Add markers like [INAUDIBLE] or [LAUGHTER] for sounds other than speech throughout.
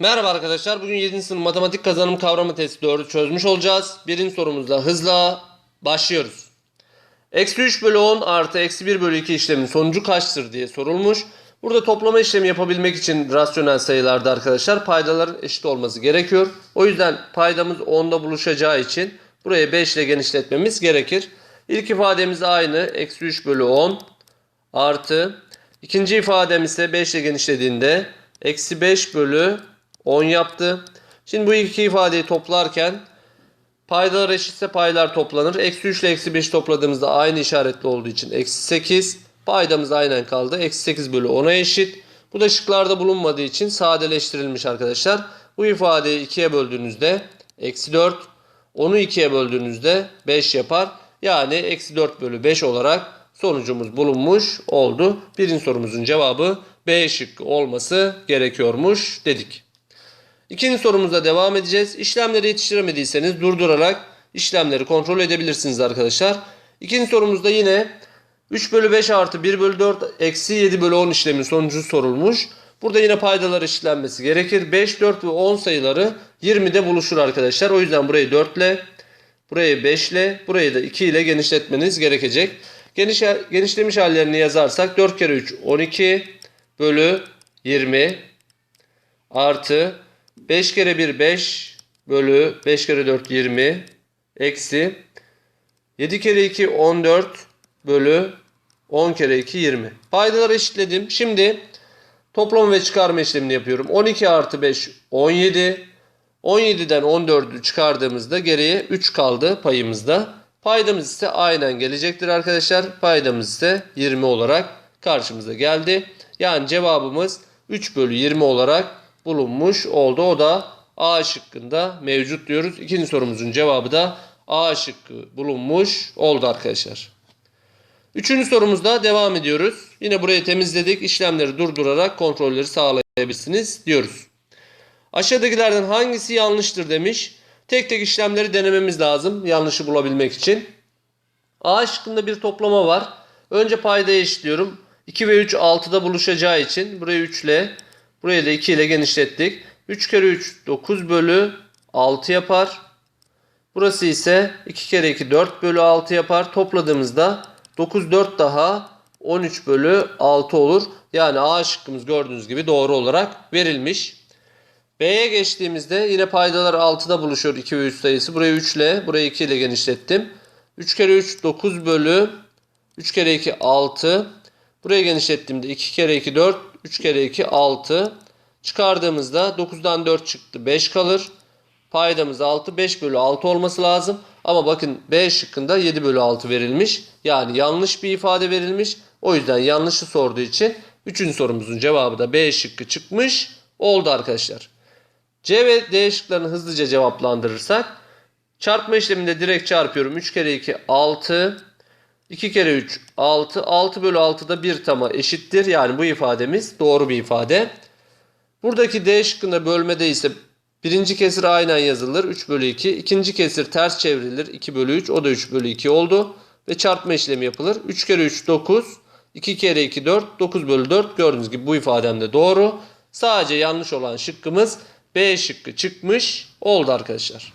Merhaba arkadaşlar. Bugün 7. sınıf matematik kazanım kavramı testi 4'ü çözmüş olacağız. Birinci sorumuzla hızla başlıyoruz. Eksi 3 bölü 10 artı eksi 1 bölü 2 işlemin sonucu kaçtır diye sorulmuş. Burada toplama işlemi yapabilmek için rasyonel sayılarda arkadaşlar paydaların eşit olması gerekiyor. O yüzden paydamız 10'da buluşacağı için burayı 5 ile genişletmemiz gerekir. İlk ifademiz aynı. Eksi 3 bölü 10 artı ikinci ifadem ise 5 ile genişlediğinde eksi 5 bölü 10 yaptı. Şimdi bu iki ifadeyi toplarken paydalar eşitse paylar toplanır. Eksi 3 ile eksi 5 topladığımızda aynı işaretli olduğu için eksi 8. Paydamız aynen kaldı. Eksi 8 bölü 10'a eşit. Bu da şıklarda bulunmadığı için sadeleştirilmiş arkadaşlar. Bu ifadeyi 2'ye böldüğünüzde eksi 4. 10'u 2'ye böldüğünüzde 5 yapar. Yani eksi 4 bölü 5 olarak sonucumuz bulunmuş oldu. Birinci sorumuzun cevabı B şıkkı olması gerekiyormuş dedik. İkinci sorumuzda devam edeceğiz. İşlemleri yetiştiremediyseniz durdurarak işlemleri kontrol edebilirsiniz arkadaşlar. İkinci sorumuzda yine 3 bölü 5 artı 1 bölü 4 eksi 7 bölü 10 işlemin sonucu sorulmuş. Burada yine paydalar eşitlenmesi gerekir. 5, 4 ve 10 sayıları 20'de buluşur arkadaşlar. O yüzden burayı 4 ile, burayı 5 ile, burayı da 2 ile genişletmeniz gerekecek. Geniş, genişlemiş hallerini yazarsak 4 kere 3 12 bölü 20 artı 5 kere 1 5 bölü 5 kere 4 20 eksi 7 kere 2 14 bölü 10 kere 2 20. Paydaları eşitledim. Şimdi toplam ve çıkarma işlemini yapıyorum. 12 artı 5 17. 17'den 14'ü çıkardığımızda geriye 3 kaldı payımızda. Paydamız ise aynen gelecektir arkadaşlar. Paydamız ise 20 olarak karşımıza geldi. Yani cevabımız 3 bölü 20 olarak bulunmuş oldu. O da A şıkkında mevcut diyoruz. İkinci sorumuzun cevabı da A şıkkı bulunmuş oldu arkadaşlar. Üçüncü sorumuzda devam ediyoruz. Yine burayı temizledik. İşlemleri durdurarak kontrolleri sağlayabilirsiniz diyoruz. Aşağıdakilerden hangisi yanlıştır demiş. Tek tek işlemleri denememiz lazım yanlışı bulabilmek için. A şıkkında bir toplama var. Önce paydayı eşitliyorum. 2 ve 3 6'da buluşacağı için burayı 3 ile burayı da 2 ile genişlettik. 3 kere 3 9 bölü 6 yapar. Burası ise 2 kere 2 4 bölü 6 yapar. Topladığımızda 9 4 daha 13 bölü 6 olur. Yani A şıkkımız gördüğünüz gibi doğru olarak verilmiş. B'ye geçtiğimizde yine paydalar 6'da buluşuyor 2 ve 3 sayısı. Burayı 3 ile burayı 2 ile genişlettim. 3 kere 3 9 bölü 3 kere 2 6. Burayı genişlettiğimde 2 kere 2 4 3 kere 2 6. Çıkardığımızda 9'dan 4 çıktı 5 kalır. Paydamız 6 5 bölü 6 olması lazım. Ama bakın B şıkkında 7 bölü 6 verilmiş. Yani yanlış bir ifade verilmiş. O yüzden yanlışı sorduğu için 3. sorumuzun cevabı da B şıkkı çıkmış oldu arkadaşlar. C ve D şıklarını hızlıca cevaplandırırsak çarpma işleminde direkt çarpıyorum. 3 kere 2 6 2 kere 3 6 6 bölü 6 da 1 tama eşittir. Yani bu ifademiz doğru bir ifade. Buradaki D şıkkında bölmede ise birinci kesir aynen yazılır 3 bölü 2. İkinci kesir ters çevrilir 2 bölü 3 o da 3 bölü 2 oldu. Ve çarpma işlemi yapılır. 3 kere 3 9 2 kere 2 4 9 bölü 4 gördüğünüz gibi bu ifadem de doğru. Sadece yanlış olan şıkkımız B şıkkı çıkmış oldu arkadaşlar.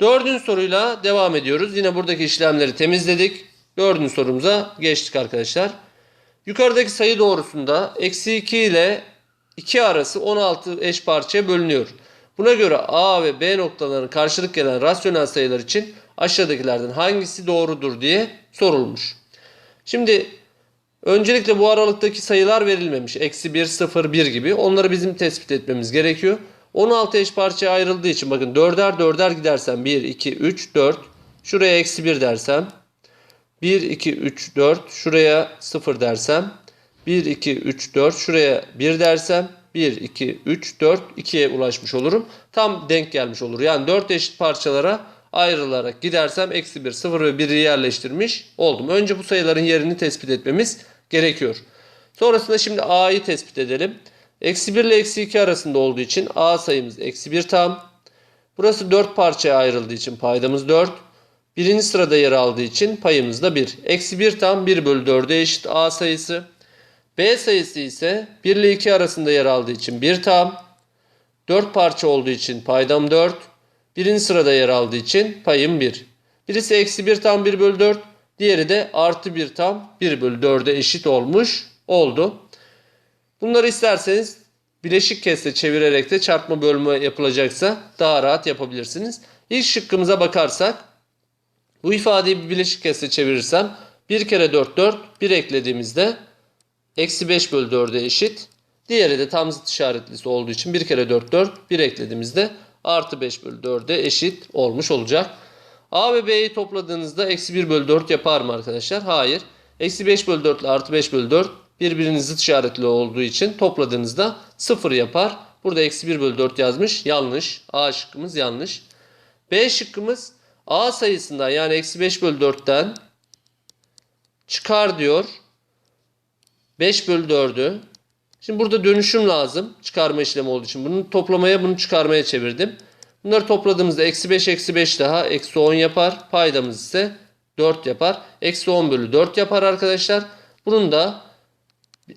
Dördüncü soruyla devam ediyoruz. Yine buradaki işlemleri temizledik. Dördüncü sorumuza geçtik arkadaşlar. Yukarıdaki sayı doğrusunda eksi 2 ile 2 arası 16 eş parçaya bölünüyor. Buna göre A ve B noktalarının karşılık gelen rasyonel sayılar için aşağıdakilerden hangisi doğrudur diye sorulmuş. Şimdi öncelikle bu aralıktaki sayılar verilmemiş. Eksi 1, 0, 1 gibi. Onları bizim tespit etmemiz gerekiyor. 16 eş parçaya ayrıldığı için bakın 4'er 4'er gidersem 1, 2, 3, 4. Şuraya eksi 1 dersem 1, 2, 3, 4. Şuraya 0 dersem 1, 2, 3, 4. Şuraya 1 dersem 1, 2, 3, 4. 2'ye ulaşmış olurum. Tam denk gelmiş olur. Yani 4 eşit parçalara ayrılarak gidersem eksi 1, 0 ve 1'i yerleştirmiş oldum. Önce bu sayıların yerini tespit etmemiz gerekiyor. Sonrasında şimdi A'yı tespit edelim. Eksi 1 ile eksi 2 arasında olduğu için A sayımız eksi 1 tam. Burası 4 parçaya ayrıldığı için paydamız 4. Birinci sırada yer aldığı için payımız da 1. Eksi 1 tam 1 bölü 4'e eşit A sayısı. B sayısı ise 1 ile 2 arasında yer aldığı için 1 tam. 4 parça olduğu için paydam 4. Birinci sırada yer aldığı için payım 1. Birisi eksi 1 tam 1 bölü 4. Diğeri de artı 1 tam 1 bölü 4'e eşit olmuş oldu. Bunları isterseniz bileşik kesre çevirerek de çarpma bölme yapılacaksa daha rahat yapabilirsiniz. İlk şıkkımıza bakarsak bu ifadeyi bir bileşik kesre çevirirsem 1 kere 4 4 1 eklediğimizde eksi 5 bölü 4'e eşit. Diğeri de tam zıt işaretlisi olduğu için 1 kere 4 4 1 eklediğimizde artı 5 bölü 4'e eşit olmuş olacak. A ve B'yi topladığınızda eksi 1 bölü 4 yapar mı arkadaşlar? Hayır. Eksi 5 bölü 4 ile artı 5 bölü 4 birbirinin zıt işaretli olduğu için topladığınızda 0 yapar. Burada eksi 1 bölü 4 yazmış. Yanlış. A şıkkımız yanlış. B şıkkımız A sayısından yani eksi 5 bölü 4'ten çıkar diyor. 5 bölü 4'ü. Şimdi burada dönüşüm lazım. Çıkarma işlemi olduğu için. Bunu toplamaya bunu çıkarmaya çevirdim. Bunları topladığımızda eksi 5 eksi 5 daha eksi 10 yapar. Paydamız ise 4 yapar. Eksi 10 bölü 4 yapar arkadaşlar. Bunun da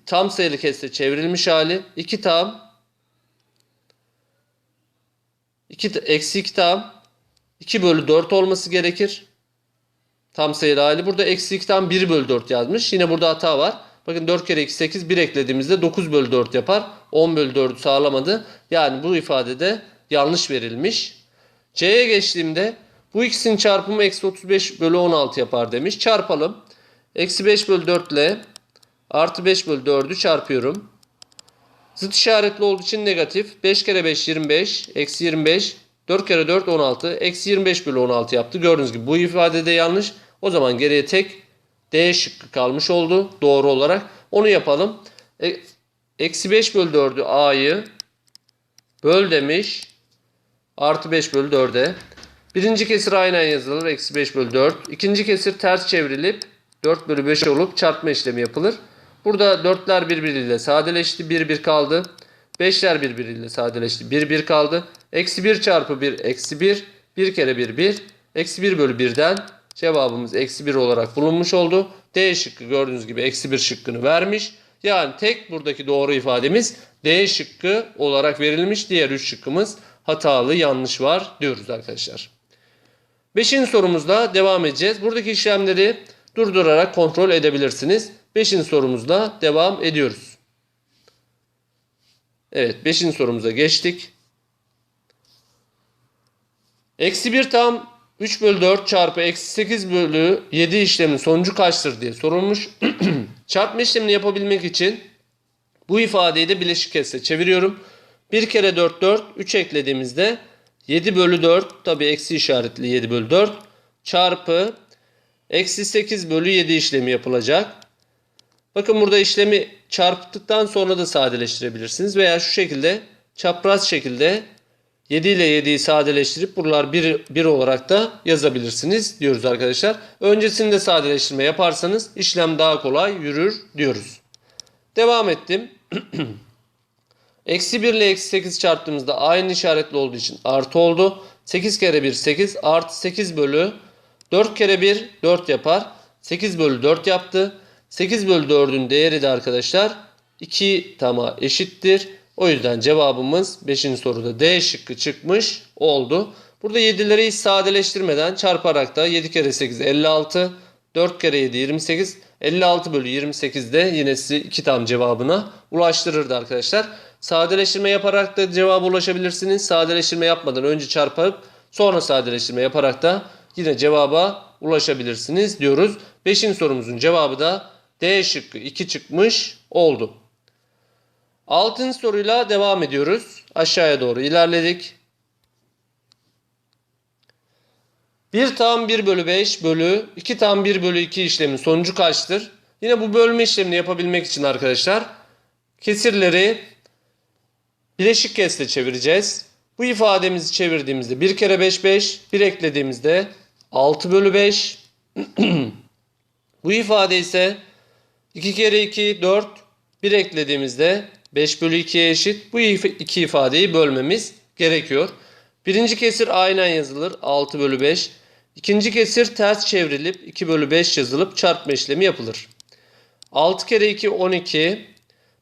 tam sayılı kesre çevrilmiş hali 2 tam 2, eksi 2 tam 2 bölü 4 olması gerekir. Tam sayılı hali. Burada eksi 2'den 1 bölü 4 yazmış. Yine burada hata var. Bakın 4 kere 2 8 1 eklediğimizde 9 bölü 4 yapar. 10 bölü 4'ü sağlamadı. Yani bu ifadede yanlış verilmiş. C'ye geçtiğimde bu ikisinin çarpımı eksi 35 bölü 16 yapar demiş. Çarpalım. Eksi 5 bölü 4 ile artı 5 bölü 4'ü çarpıyorum. Zıt işaretli olduğu için negatif. 5 kere 5 25. Eksi 25. 4 kere 4 16. Eksi 25 bölü 16 yaptı. Gördüğünüz gibi bu ifadede yanlış. O zaman geriye tek D şıkkı kalmış oldu doğru olarak. Onu yapalım. E, Eksi 5 bölü 4'ü A'yı böl demiş. Artı 5 bölü 4'e. Birinci kesir aynen yazılır. Eksi 5 bölü 4. İkinci kesir ters çevrilip 4 bölü 5 olup çarpma işlemi yapılır. Burada 4'ler birbiriyle sadeleşti. 1 1 kaldı. 5'ler birbiriyle sadeleşti. 1 1 kaldı. Eksi 1 çarpı 1 eksi 1. 1 kere 1 1. Eksi 1 bölü 1'den cevabımız eksi 1 olarak bulunmuş oldu. D şıkkı gördüğünüz gibi eksi 1 şıkkını vermiş. Yani tek buradaki doğru ifademiz D şıkkı olarak verilmiş. Diğer 3 şıkkımız hatalı yanlış var diyoruz arkadaşlar. Beşinci sorumuzla devam edeceğiz. Buradaki işlemleri durdurarak kontrol edebilirsiniz. Beşinci sorumuzla devam ediyoruz. Evet beşinci sorumuza geçtik. Eksi 1 tam 3 bölü 4 çarpı eksi 8 bölü 7 işlemin sonucu kaçtır diye sorulmuş. [CLEARS THROAT] Çarpma işlemini yapabilmek için bu ifadeyi de bileşik kesre çeviriyorum. 1 kere 4 4 3 eklediğimizde 7 bölü 4 tabi eksi işaretli 7 bölü 4 çarpı eksi 8 bölü 7 işlemi yapılacak. Bakın burada işlemi çarptıktan sonra da sadeleştirebilirsiniz veya şu şekilde çapraz şekilde 7 ile 7'yi sadeleştirip buralar 1, 1 olarak da yazabilirsiniz diyoruz arkadaşlar. Öncesinde sadeleştirme yaparsanız işlem daha kolay yürür diyoruz. Devam ettim. [CLEARS THROAT] Eksi 1 ile eksi 8 çarptığımızda aynı işaretli olduğu için artı oldu. 8 kere 1 8 artı 8 bölü 4 kere 1 4 yapar. 8 bölü 4 yaptı. 8 bölü 4'ün değeri de arkadaşlar 2 tama eşittir. O yüzden cevabımız 5. soruda D şıkkı çıkmış oldu. Burada 7'leri hiç sadeleştirmeden çarparak da 7 kere 8 56. 4 kere 7 28. 56 bölü 28 de yine sizi 2 tam cevabına ulaştırırdı arkadaşlar. Sadeleştirme yaparak da cevaba ulaşabilirsiniz. Sadeleştirme yapmadan önce çarpıp sonra sadeleştirme yaparak da yine cevaba ulaşabilirsiniz diyoruz. 5. sorumuzun cevabı da D şıkkı 2 çıkmış oldu. Altın soruyla devam ediyoruz. Aşağıya doğru ilerledik. 1 tam 1 bölü 5 bölü 2 tam 1 bölü 2 işlemin sonucu kaçtır? Yine bu bölme işlemini yapabilmek için arkadaşlar kesirleri bileşik kesre çevireceğiz. Bu ifademizi çevirdiğimizde 1 kere 5 5 1 eklediğimizde 6 bölü 5 [CLEARS THROAT] bu ifade ise 2 kere 2 4 1 eklediğimizde 5 bölü 2'ye eşit. Bu iki ifadeyi bölmemiz gerekiyor. Birinci kesir aynen yazılır 6 bölü 5. İkinci kesir ters çevrilip 2 bölü 5 yazılıp çarpma işlemi yapılır. 6 kere 2 12.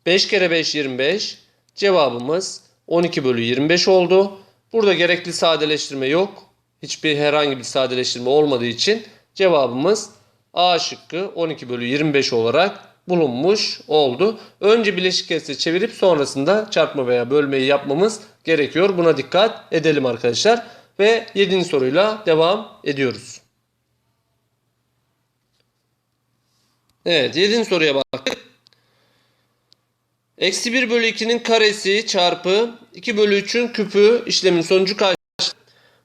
5 kere 5 25. Cevabımız 12 bölü 25 oldu. Burada gerekli sadeleştirme yok. Hiçbir herhangi bir sadeleştirme olmadığı için cevabımız A şıkkı 12 bölü 25 olarak bulunmuş oldu. Önce bileşik kesre çevirip sonrasında çarpma veya bölmeyi yapmamız gerekiyor. Buna dikkat edelim arkadaşlar. Ve 7. soruyla devam ediyoruz. Evet 7. soruya baktık. Eksi 1 bölü 2'nin karesi çarpı 2 bölü 3'ün küpü işlemin sonucu kaç?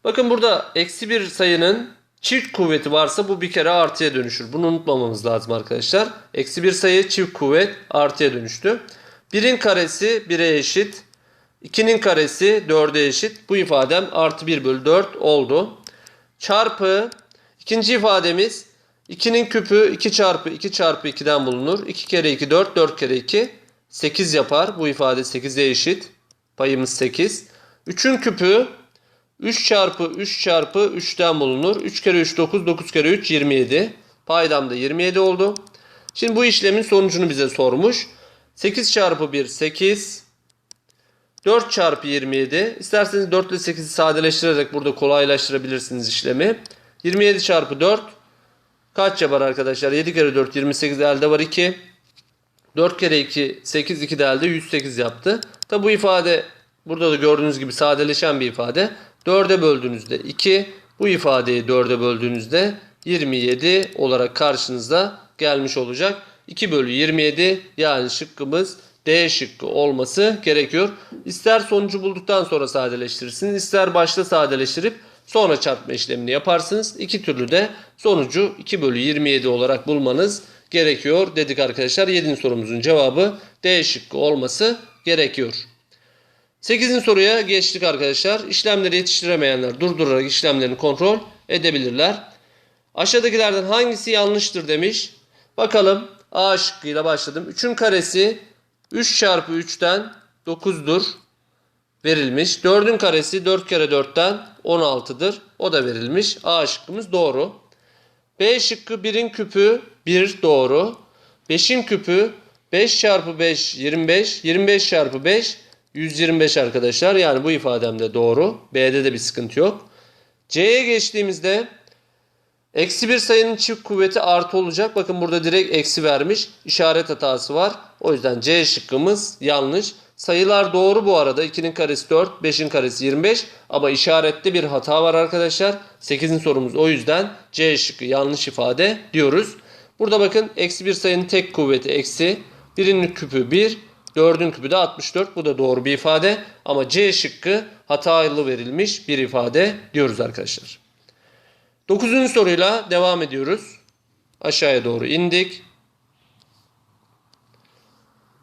Bakın burada eksi bir sayının çift kuvveti varsa bu bir kere artıya dönüşür. Bunu unutmamamız lazım arkadaşlar. Eksi bir sayı çift kuvvet artıya dönüştü. 1'in karesi 1'e eşit. 2'nin karesi 4'e eşit. Bu ifadem artı 1 bölü 4 oldu. Çarpı ikinci ifademiz 2'nin küpü 2 çarpı 2 çarpı 2'den bulunur. 2 kere 2 4 4 kere 2 8 yapar. Bu ifade 8'e eşit. Payımız 8. 3'ün küpü 3 çarpı 3 çarpı 3'ten bulunur. 3 kere 3 9, 9 kere 3 27. Paydam da 27 oldu. Şimdi bu işlemin sonucunu bize sormuş. 8 çarpı 1 8. 4 çarpı 27. İsterseniz 4 ile 8'i sadeleştirerek burada kolaylaştırabilirsiniz işlemi. 27 çarpı 4 kaç yapar arkadaşlar? 7 kere 4 28 elde var 2. 4 kere 2 8 2 de elde 108 yaptı. Tabi bu ifade burada da gördüğünüz gibi sadeleşen bir ifade. 4'e böldüğünüzde 2 bu ifadeyi 4'e böldüğünüzde 27 olarak karşınıza gelmiş olacak. 2 bölü 27 yani şıkkımız D şıkkı olması gerekiyor. İster sonucu bulduktan sonra sadeleştirirsiniz ister başta sadeleştirip sonra çarpma işlemini yaparsınız. İki türlü de sonucu 2 bölü 27 olarak bulmanız gerekiyor dedik arkadaşlar. 7. sorumuzun cevabı D şıkkı olması gerekiyor. 8. soruya geçtik arkadaşlar. İşlemleri yetiştiremeyenler durdurarak işlemlerini kontrol edebilirler. Aşağıdakilerden hangisi yanlıştır demiş. Bakalım A şıkkıyla başladım. 3'ün karesi 3 çarpı 3'ten 9'dur verilmiş. 4'ün karesi 4 kere 4'ten 16'dır. O da verilmiş. A şıkkımız doğru. B şıkkı 1'in küpü 1 doğru. 5'in küpü 5 çarpı 5 25. 25 çarpı 5 125 arkadaşlar. Yani bu ifadem de doğru. B'de de bir sıkıntı yok. C'ye geçtiğimizde eksi bir sayının çift kuvveti artı olacak. Bakın burada direkt eksi vermiş. İşaret hatası var. O yüzden C şıkkımız yanlış. Sayılar doğru bu arada. 2'nin karesi 4, 5'in karesi 25. Ama işarette bir hata var arkadaşlar. 8'in sorumuz o yüzden C şıkkı yanlış ifade diyoruz. Burada bakın eksi bir sayının tek kuvveti eksi. Birinin küpü 1. 4'ün küpü de 64. Bu da doğru bir ifade. Ama C şıkkı hatalı verilmiş bir ifade diyoruz arkadaşlar. 9. soruyla devam ediyoruz. Aşağıya doğru indik.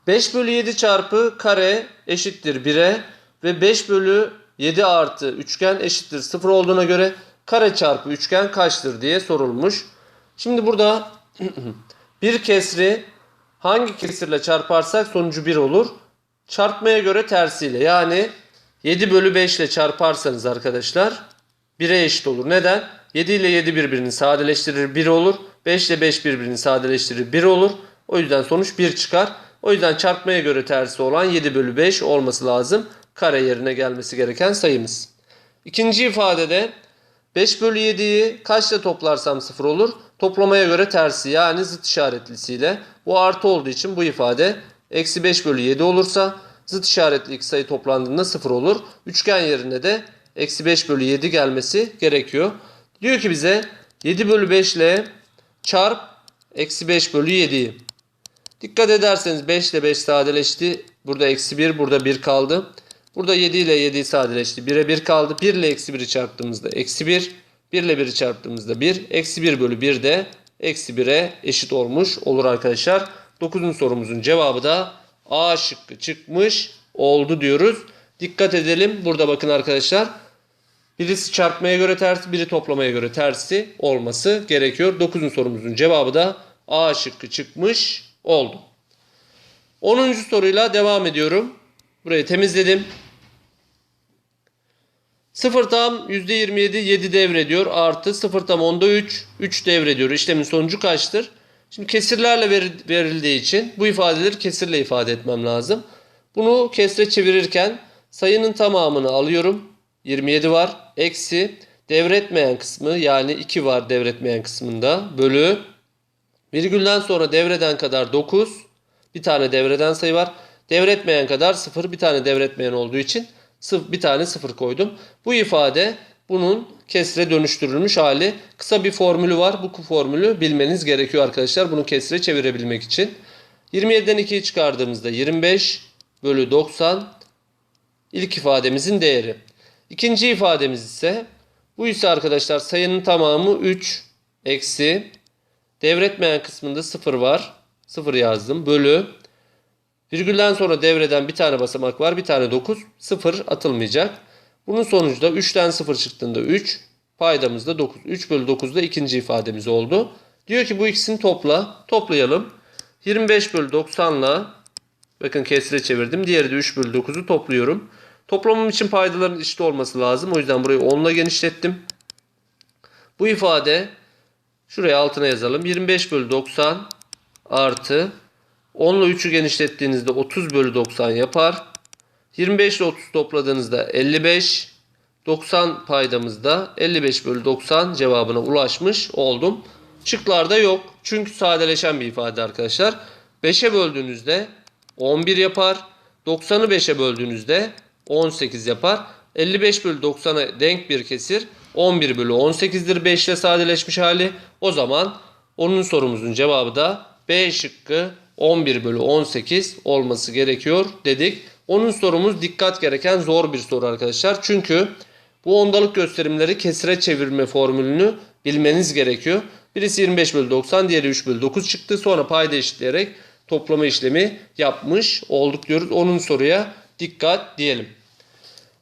5 bölü 7 çarpı kare eşittir 1'e ve 5 bölü 7 artı üçgen eşittir 0 olduğuna göre kare çarpı üçgen kaçtır diye sorulmuş. Şimdi burada [CLEARS THROAT] bir kesri hangi kesirle çarparsak sonucu 1 olur. Çarpmaya göre tersiyle yani 7 bölü 5 ile çarparsanız arkadaşlar 1'e eşit olur. Neden? 7 ile 7 birbirini sadeleştirir 1 olur. 5 ile 5 birbirini sadeleştirir 1 olur. O yüzden sonuç 1 çıkar. O yüzden çarpmaya göre tersi olan 7 bölü 5 olması lazım. Kare yerine gelmesi gereken sayımız. İkinci ifadede 5 bölü 7'yi kaçla toplarsam 0 olur? Toplamaya göre tersi yani zıt işaretlisiyle. Bu artı olduğu için bu ifade eksi 5 bölü 7 olursa zıt işaretli iki sayı toplandığında 0 olur. Üçgen yerine de eksi 5 bölü 7 gelmesi gerekiyor. Diyor ki bize 7 bölü 5 ile çarp eksi 5 bölü 7'yi. Dikkat ederseniz 5 ile 5 sadeleşti. Burada eksi 1 burada 1 kaldı. Burada 7 ile 7 sadeleşti. 1'e 1 kaldı. 1 ile eksi 1'i çarptığımızda eksi 1. 1 ile 1'i çarptığımızda 1. Eksi 1 bölü 1 de eksi 1'e eşit olmuş olur arkadaşlar. 9. sorumuzun cevabı da A şıkkı çıkmış oldu diyoruz. Dikkat edelim. Burada bakın arkadaşlar. Birisi çarpmaya göre tersi, biri toplamaya göre tersi olması gerekiyor. 9. sorumuzun cevabı da A şıkkı çıkmış oldu. 10. soruyla devam ediyorum. Burayı temizledim. 0 tam %27 7 devrediyor. Artı 0 tam onda 3 3 devrediyor. İşlemin sonucu kaçtır? Şimdi kesirlerle verildiği için bu ifadeleri kesirle ifade etmem lazım. Bunu kesre çevirirken sayının tamamını alıyorum. 27 var. Eksi devretmeyen kısmı yani 2 var devretmeyen kısmında. Bölü virgülden sonra devreden kadar 9. Bir tane devreden sayı var. Devretmeyen kadar 0. Bir tane devretmeyen olduğu için bir tane 0 koydum. Bu ifade bunun kesre dönüştürülmüş hali. Kısa bir formülü var. Bu formülü bilmeniz gerekiyor arkadaşlar. Bunu kesre çevirebilmek için. 27'den 2'yi çıkardığımızda 25 bölü 90 ilk ifademizin değeri. İkinci ifademiz ise bu ise arkadaşlar sayının tamamı 3 eksi devretmeyen kısmında 0 var. 0 yazdım. Bölü virgülden sonra devreden bir tane basamak var. Bir tane 9. 0 atılmayacak. Bunun sonucu da 3'ten 0 çıktığında 3. Paydamız da 9. 3 bölü 9 da ikinci ifademiz oldu. Diyor ki bu ikisini topla. Toplayalım. 25 bölü 90 ile bakın kesre çevirdim. Diğeri de 3 bölü 9'u topluyorum. Toplamım için paydaların eşit olması lazım. O yüzden burayı 10 ile genişlettim. Bu ifade şuraya altına yazalım. 25 bölü 90 artı 10 ile 3'ü genişlettiğinizde 30 bölü 90 yapar. 25 ile 30 topladığınızda 55. 90 paydamızda 55 bölü 90 cevabına ulaşmış oldum. Şıklarda yok. Çünkü sadeleşen bir ifade arkadaşlar. 5'e böldüğünüzde 11 yapar. 90'ı 5'e böldüğünüzde 18 yapar. 55 bölü 90'a denk bir kesir. 11 bölü 18'dir 5 ile sadeleşmiş hali. O zaman onun sorumuzun cevabı da B şıkkı 11 bölü 18 olması gerekiyor dedik. Onun sorumuz dikkat gereken zor bir soru arkadaşlar. Çünkü bu ondalık gösterimleri kesire çevirme formülünü bilmeniz gerekiyor. Birisi 25 bölü 90 diğeri 3 bölü 9 çıktı. Sonra payda eşitleyerek toplama işlemi yapmış olduk diyoruz. Onun soruya dikkat diyelim.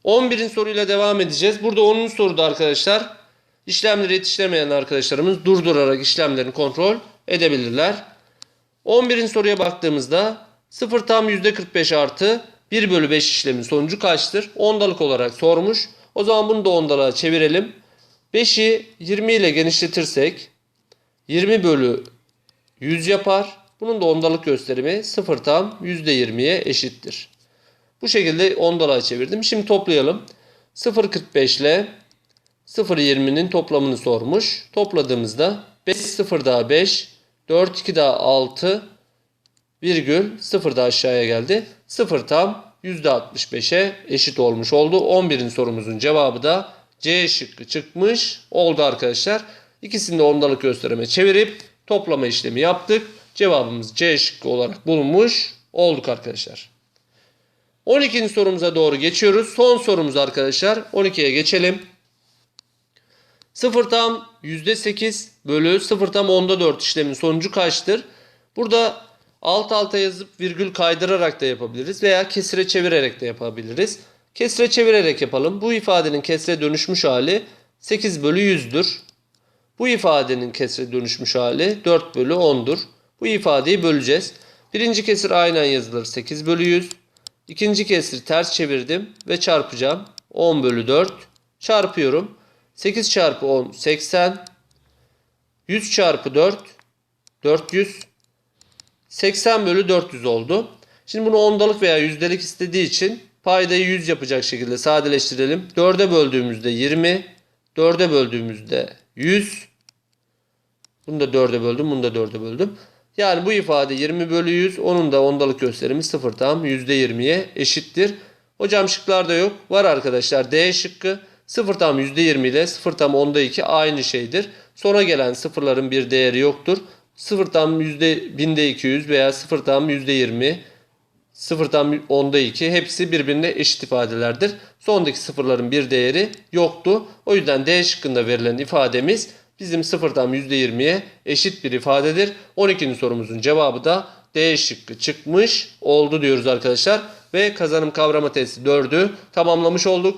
11'in soruyla devam edeceğiz. Burada 10. soruda arkadaşlar işlemleri yetiştiremeyen arkadaşlarımız durdurarak işlemlerini kontrol edebilirler. 11'in soruya baktığımızda 0 tam %45 artı 1 bölü 5 işlemin sonucu kaçtır? Ondalık olarak sormuş. O zaman bunu da ondalığa çevirelim. 5'i 20 ile genişletirsek 20 bölü 100 yapar. Bunun da ondalık gösterimi 0 tam %20'ye eşittir. Bu şekilde ondalığa çevirdim. Şimdi toplayalım. 0.45 ile 0.20'nin toplamını sormuş. Topladığımızda 5 0 daha 5, 4 2 daha 6 virgül 0 da aşağıya geldi. 0 tam %65'e eşit olmuş oldu. 11'in sorumuzun cevabı da C şıkkı çıkmış oldu arkadaşlar. İkisini de ondalık gösterime çevirip toplama işlemi yaptık. Cevabımız C şıkkı olarak bulunmuş olduk arkadaşlar. 12. sorumuza doğru geçiyoruz. Son sorumuz arkadaşlar. 12'ye geçelim. 0 tam %8 bölü 0 tam onda 4 işlemin sonucu kaçtır? Burada alt alta yazıp virgül kaydırarak da yapabiliriz veya kesire çevirerek de yapabiliriz. Kesire çevirerek yapalım. Bu ifadenin kesire dönüşmüş hali 8 bölü 100'dür. Bu ifadenin kesire dönüşmüş hali 4 bölü 10'dur. Bu ifadeyi böleceğiz. Birinci kesir aynen yazılır 8 bölü 100. İkinci kesri ters çevirdim ve çarpacağım. 10 bölü 4 çarpıyorum. 8 çarpı 10 80. 100 çarpı 4 400. 80 bölü 400 oldu. Şimdi bunu ondalık veya yüzdelik istediği için paydayı 100 yapacak şekilde sadeleştirelim. 4'e böldüğümüzde 20. 4'e böldüğümüzde 100. Bunu da 4'e böldüm. Bunu da 4'e böldüm. Yani bu ifade 20 bölü 100. Onun da ondalık gösterimi 0 tam %20'ye eşittir. Hocam şıklarda yok. Var arkadaşlar. D şıkkı 0 tam %20 ile 0 tam onda 2 aynı şeydir. Sonra gelen sıfırların bir değeri yoktur. 0 tam yüzde binde 200 veya 0 tam %20 0 tam onda 2 hepsi birbirine eşit ifadelerdir. Sondaki sıfırların bir değeri yoktu. O yüzden D şıkkında verilen ifademiz bizim 0 tam %20'ye eşit bir ifadedir. 12. sorumuzun cevabı da D şıkkı çıkmış oldu diyoruz arkadaşlar. Ve kazanım kavrama testi 4'ü tamamlamış olduk.